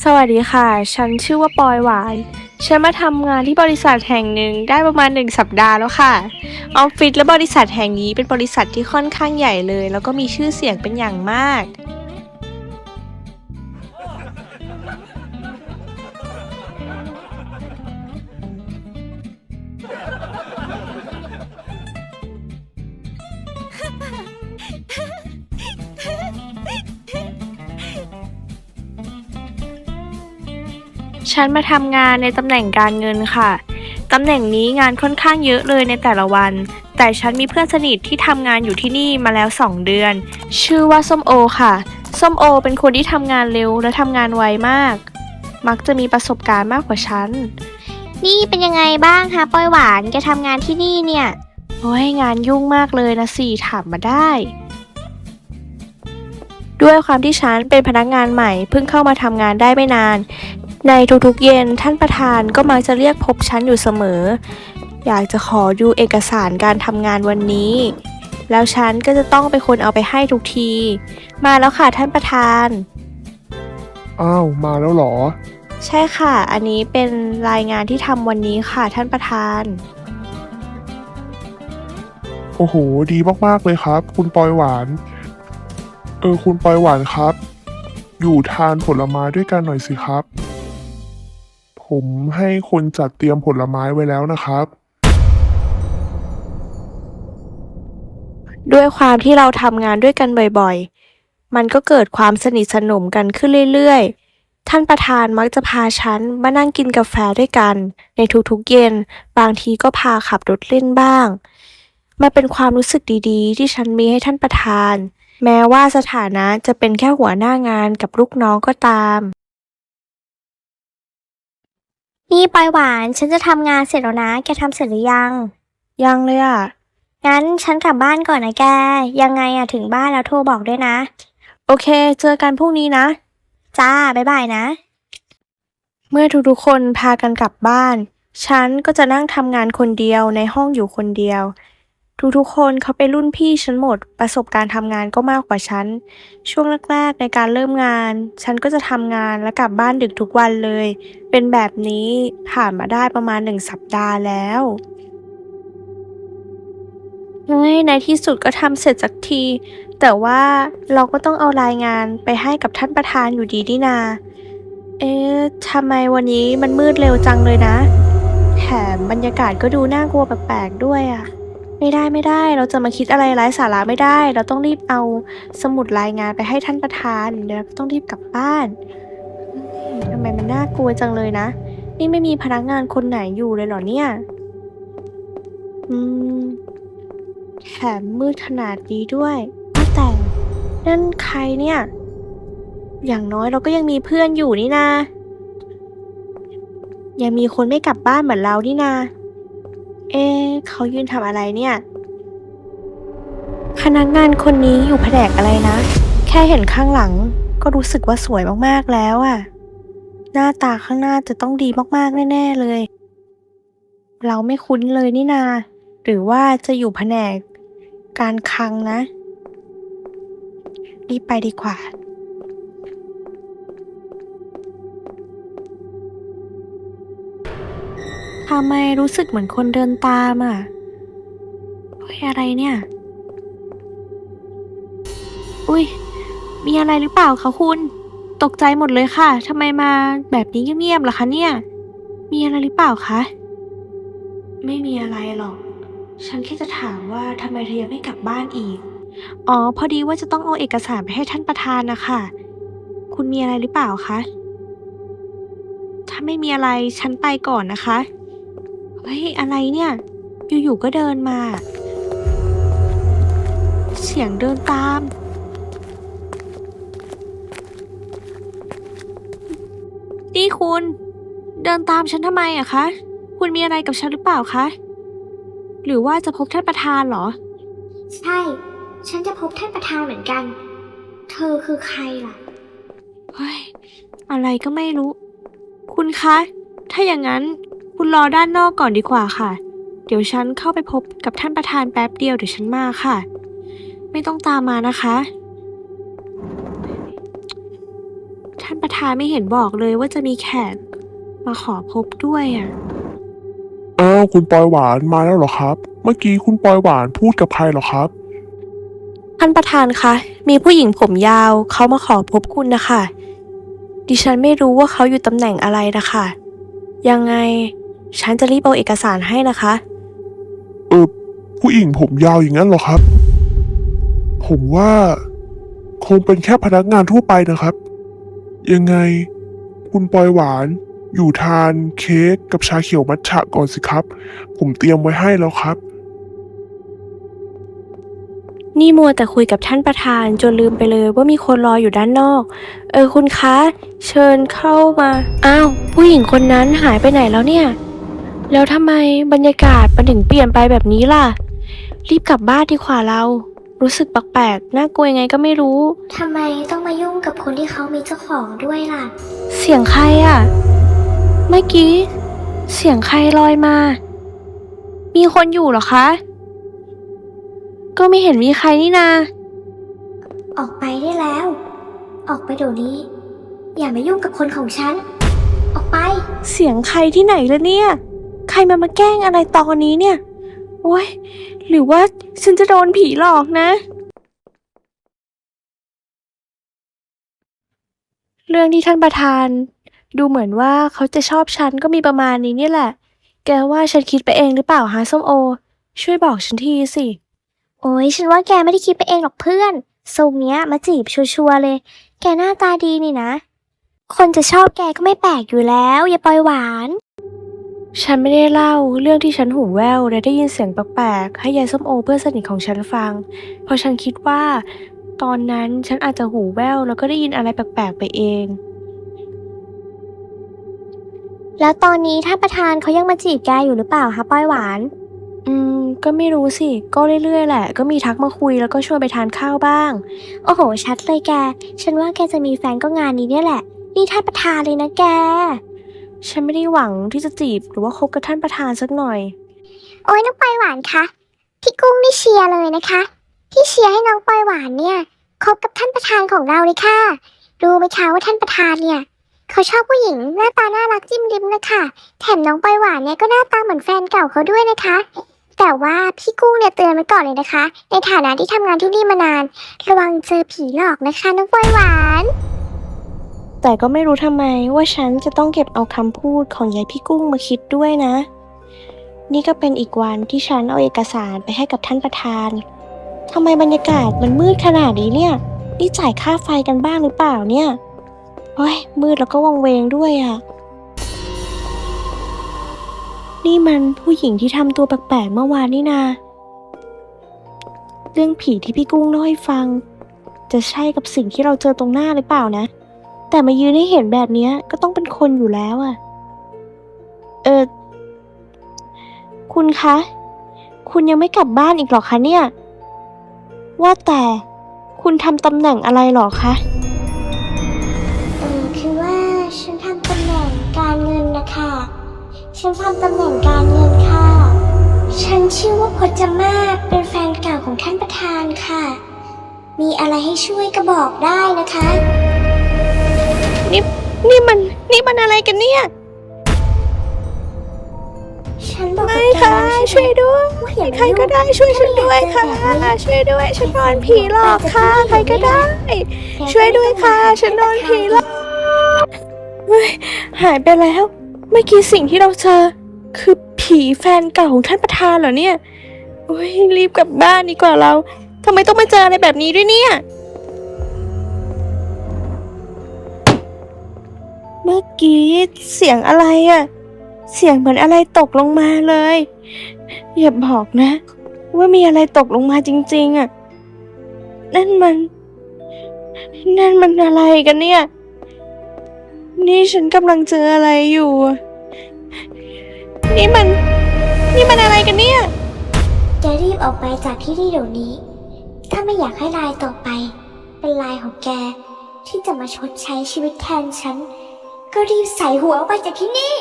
สวัสดีค่ะ ฉันชื่อว่าปอยหวาน ฉันมาทำงานที่บริษัทแห่งหนึ่งได้ประมาณหนึ่งสัปดาห์แล้วค่ะ ออฟฟิศและบริษัทแห่งนี้เป็นบริษัทที่ค่อนข้างใหญ่เลย แล้วก็มีชื่อเสียงเป็นอย่างมาก ฉันมาทำงานในตำแหน่งการเงินค่ะ ตำแหน่งนี้งานค่อนข้างเยอะเลยในแต่ละวัน แต่ฉันมีเพื่อนสนิทที่ทำงานอยู่ที่นี่มาแล้ว 2 เดือน ชื่อว่าส้มโอค่ะส้มโอ เป็นคนที่ทำงานเร็วและทำงานไวมาก มักจะมีประสบการณ์มากกว่าฉัน นี่เป็นยังไงบ้างคะปอยหวานแกทำงานที่นี่เนี่ย โอ้ยงานยุ่งมากเลยนะสิถามมาได้ ด้วยความที่ฉันเป็นพนักงานใหม่เพิ่งเข้ามาทำงานได้ไม่นาน ในทุกๆเย็นท่านประธานก็มักจะเรียกพบฉันอยู่เสมอ อยากจะขอดูเอกสารการทำงานวันนี้ แล้วฉันก็จะต้องเป็นคนเอาไปให้ทุกที มาแล้วค่ะท่านประธาน อ้าว มาแล้วเหรอ ใช่ค่ะ อันนี้เป็นรายงานที่ทำวันนี้ค่ะท่านประธาน โอ้โห ดีมากๆเลยครับ คุณปอยหวาน เออ คุณปอยหวานครับ อยู่ทานผลไม้ด้วยกันหน่อยสิครับ ผมให้คนจัดเตรียมผลไม้ไว้แล้วนะครับ ด้วยความที่เราทำงานด้วยกันบ่อยๆ มันก็เกิดความสนิทสนมกันขึ้นเรื่อยๆ ท่านประธานมักจะพาฉันมานั่งกินกาแฟด้วยกัน ในทุกๆเย็น บางทีก็พาขับรถเล่นบ้าง มันเป็นความรู้สึกดีๆ ที่ฉันมีให้ท่านประธาน แม้ว่าสถานะจะเป็นแค่หัวหน้างานกับลูกน้องก็ตาม นี่ปอยหวาน ฉันจะทำงานเสร็จแล้วนะ แกทำเสร็จหรือยัง ยังเลยอะ งั้นฉันกลับบ้านก่อนนะแก ยังไงอะถึงบ้านแล้วโทรบอกด้วยนะ โอเค เจอกันพรุ่งนี้นะ จ้า บ๊ายบายนะ เมื่อทุกๆคนพากันกลับบ้าน ฉันก็จะนั่งทำงานคนเดียวในห้องอยู่คนเดียว ทุกๆ คนเขาเป็นรุ่นพี่ฉันหมด ประสบการณ์ทำงานก็มากกว่าฉัน ช่วงแรกๆ ในการเริ่มงาน ฉันก็จะทำงานและกลับบ้านดึกทุกวันเลย เป็นแบบนี้ผ่านมาได้ประมาณหนึ่งสัปดาห์แล้วเฮ้ยในที่สุดก็ทำเสร็จสักที แต่ว่าเราก็ต้องเอารายงานไปให้กับท่านประธานอยู่ดีนี่นา เอ๊ะทำไมวันนี้มันมืดเร็วจังเลยนะ แถมบรรยากาศก็ดูน่ากลัวแปลกๆด้วยอะ่ะ ไม่ได้ไม่ได้ เราจะมาคิดอะไรไร้สาระไม่ได้ เราต้องรีบเอาสมุดรายงานไปให้ท่านประธานเดี๋ยวต้องรีบกลับบ้านทำไมมันน่ากลัวจังเลยนะ นี่ไม่มีพนักงานคนไหนอยู่เลยเหรอเนี่ย อืมแถมมืดขนาดนี้ด้วยแต่นั่นใครเนี่ย อย่างน้อยเราก็ยังมีเพื่อนอยู่นี่นายังมีคนไม่กลับบ้านเหมือนเรานี่นา เอ๊ะเขายืนทำอะไรเนี่ย พนักงานคนนี้อยู่แผนกอะไรนะ แค่เห็นข้างหลังก็รู้สึกว่าสวยมากๆแล้วอะหน้าตาข้างหน้าจะต้องดีมากๆแน่ๆเลย เราไม่คุ้นเลยนี่นา หรือว่าจะอยู่แผนกการคลังนะ รีบไปดีกว่าำไมรู้สึกเหมือนคนเดินตามอะเฮ้ยอะไรเนี่ย อุ้ย มีอะไรหรือเปล่าคะคุณ ตกใจหมดเลยค่ะทำไมมาแบบนี้เงียบๆล่ะคะเนี่ย มีอะไรหรือเปล่าคะ ไม่มีอะไรหรอก ฉันแค่จะถามว่าทำไมเธอยังไม่กลับบ้านอีก อ๋อ พอดีว่าจะต้องเอาเอกสารไปให้ท่านประธานนะคะ คุณมีอะไรหรือเปล่าคะ ถ้าไม่มีอะไร ฉันไปก่อนนะคะ เฮ้ย อะไรเนี่ย อยู่ๆก็เดินมา เสียงเดินตาม นี่คุณ เดินตามฉันทำไมอะคะ คุณมีอะไรกับฉันหรือเปล่าคะ หรือว่าจะพบท่านประธานเหรอ ใช่ ฉันจะพบท่านประธานเหมือนกัน เธอคือใครล่ะ เฮ้ย อะไรก็ไม่รู้ คุณคะ ถ้าอย่างนั้น คุณรอด้านนอกก่อนดีกว่าค่ะ เดี๋ยวฉันเข้าไปพบกับท่านประธานแป๊บเดียวเดี๋ยวฉันมาค่ะ ไม่ต้องตามมานะคะถ้าานประธานไม่เห็นบอกเลยว่าจะมีแขกมาขอพบด้วยอะ อ้าวคุณปอยหวานมาแล้วเหรอครับ เมื่อกี้คุณปอยหวานพูดกับใครเหรอครับ ท่านประธานคะ มีผู้หญิงผมยาวเขามาขอพบคุณนะคะ ดิฉันไม่รู้ว่าเขาอยู่ตำแหน่งอะไรนะคะ ยังไง ฉันจะรีบเอาเอกสารให้นะคะ เออผู้หญิงผมยาวอย่างนั้นเหรอครับ ผมว่า คงเป็นแค่พนักงานทั่วไปนะครับ ยังไง คุณปอยหวาน อยู่ทานเค้กกับชาเขียวมัทฉะก่อนสิครับ ผมเตรียมไว้ให้แล้วครับ นี่มัวแต่คุยกับท่านประธานจนลืมไปเลยว่ามีคนรออยู่ด้านนอก เออคุณคะ เชิญเข้ามา อ้าว ผู้หญิงคนนั้นหายไปไหนแล้วเนี่ย แล้วทำไมบรรยากาศมันถึงเปลี่ยนไปแบบนี้ล่ะ รีบกลับบ้านดีกว่าเรา รู้สึกแปลกๆน่ากลัวยังไงก็ไม่รู้ ทำไมต้องมายุ่งกับคนที่เขามีเจ้าของด้วยล่ะ เสียงใครอะ่ะเมื่อกี้ เสียงใครลอยมา มีคนอยู่เหรอคะ ก็ไม่เห็นมีใครนี่นา ออกไปได้แล้ว ออกไปเดี๋ยวนี้ อย่ามายุ่งกับคนของฉัน ออกไป เสียงใครที่ไหนละเนี่ย ใครมามาแกล้งอะไรตอนนี้เนี่ย โอ้ย หรือว่าฉันจะโดนผีหลอกนะ เรื่องที่ท่านประธาน ดูเหมือนว่าเขาจะชอบฉันก็มีประมาณนี้เนี่ยแหละ แกว่าฉันคิดไปเองหรือเปล่าฮะส้มโอ ช่วยบอกฉันทีสิ โอ้ยฉันว่าแกไม่ได้คิดไปเองหรอกเพื่อนทรงเนี้ยมาจีบชัวร์ๆเลย แกหน้าตาดีนี่นะ คนจะชอบแกก็ไม่แปลกอยู่แล้ว อย่าปล่อยหวาน ฉันไม่ได้เล่าเรื่องที่ฉันหูแว่วและได้ยินเสียงแปลกๆให้ยายส้มโอเพื่อนสนิทของฉันฟัง เพราะฉันคิดว่า ตอนนั้นฉันอาจจะหูแว่วแล้วก็ได้ยินอะไรแปลกๆไปเอง แล้วตอนนี้ท่านประธานเขายังมาจีบแกอยู่หรือเปล่าคะปอยหวาน อืม ก็ไม่รู้สิ ก็เรื่อยๆแหละ ก็มีทักมาคุยแล้วก็ชวนไปทานข้าวบ้าง โอ้โห ชัดเลยแก ฉันว่าแกจะมีแฟนก็งานนี้เนี่ยแหละ นี่ท่านประธานเลยนะแก ฉันไม่ได้หวังที่จะจีบหรือว่าคบกับท่านประธานสักหน่อย โอ้ยน้องปอยหวานคะพี่กุ้งนี่เชียร์เลยนะคะ พี่เชียร์ให้น้องปอยหวานเนี่ยคบกับท่านประธานของเราเลยค่ะ รู้ไหมคะว่าท่านประธานเนี่ย เขาชอบผู้หญิงหน้าตาน่ารักจิ้มริมนะคะ แถมน้องปอยหวานเนี่ยก็หน้าตาเหมือนแฟนเก่าเขาด้วยนะคะ แต่ว่าพี่กุ้งเนี่ยเตือนไว้ก่อนเลยนะคะ ในฐานะที่ทำงานที่นี่มานาน ระวังเจอผีหลอกนะคะน้องปอยหวาน แต่ก็ไม่รู้ทำไมว่าฉันจะต้องเก็บเอาคำพูดของยายพี่กุ้งมาคิดด้วยนะ นี่ก็เป็นอีกวันที่ฉันเอาเอกสารไปให้กับท่านประธานทำไมบรรยากาศมันมืดขนาดนี้เนี่ย นี่จ่ายค่าไฟกันบ้างหรือเปล่าเนี่ยโอ้ยมืดแล้วก็วังเวงด้วยอะ่ะ นี่มันผู้หญิงที่ทำตัวแปลกๆเมื่อวานนี่นา เรื่องผีที่พี่กุ้งเล่าให้ฟัง จะใช่กับสิ่งที่เราเจอตรงหน้าหรือเปล่านะ แต่มายืนให้เห็นแบบเนี้ยก็ต้องเป็นคนอยู่แล้วอะเออ คุณคะ คุณยังไม่กลับบ้านอีกหรอคะเนี่ย ว่าแต่คุณทำตำแหน่งอะไรหรอคะ เออคือว่าฉันทำตำแหน่งการเงินนะคะ ฉันทำตำแหน่งการเงินค่ะ ฉันชื่อว่าพจมาศเป็นแฟนเก่าของท่านประธานค่ะ มีอะไรให้ช่วยก็บอกได้นะคะ นี่มัน นี่มันอะไรกันเนี่ย ฉันบอกกับไม่แกค่ะ แล้วช่วยด้วย ว่าอย่ามาใครก็ได้ช่วยฉันด้วยค่ะ ช่วยด้วยฉันโดนผีหลอกค่ะ ใครก็ได้ ช่วยด้วยค่ะ ฉันโดนผีหลอกเฮ้ยหายไปแล้ว เมื่อกี้สิ่งที่เราเจอ คือผีแฟนเก่าของท่านประธานเหรอเนี่ยโอ้ยรีบกลับบ้านดีกว่าเราทำไมต้องมาเจออะไรแบบนี้ด้วยเนี่ย เมื่อกี้เสียงอะไรอะเสียงเหมือนอะไรตกลงมาเลย อย่าบอกนะ ว่ามีอะไรตกลงมาจริง ๆอะนั่นมัน นั่นมันอะไรกันเนี่ย นี่ฉันกำลังเจออะไรอยู่ นี่มัน นี่มันอะไรกันเนี่ย แกรีบออกไปจากที่นี่เดี๋ยวนี้ ถ้าไม่อยากให้ลายต่อไป เป็นลายของแกที่จะมาชดใช้ชีวิตแทนฉัน ก็รีบใส่หัวออกไปจากที่นี่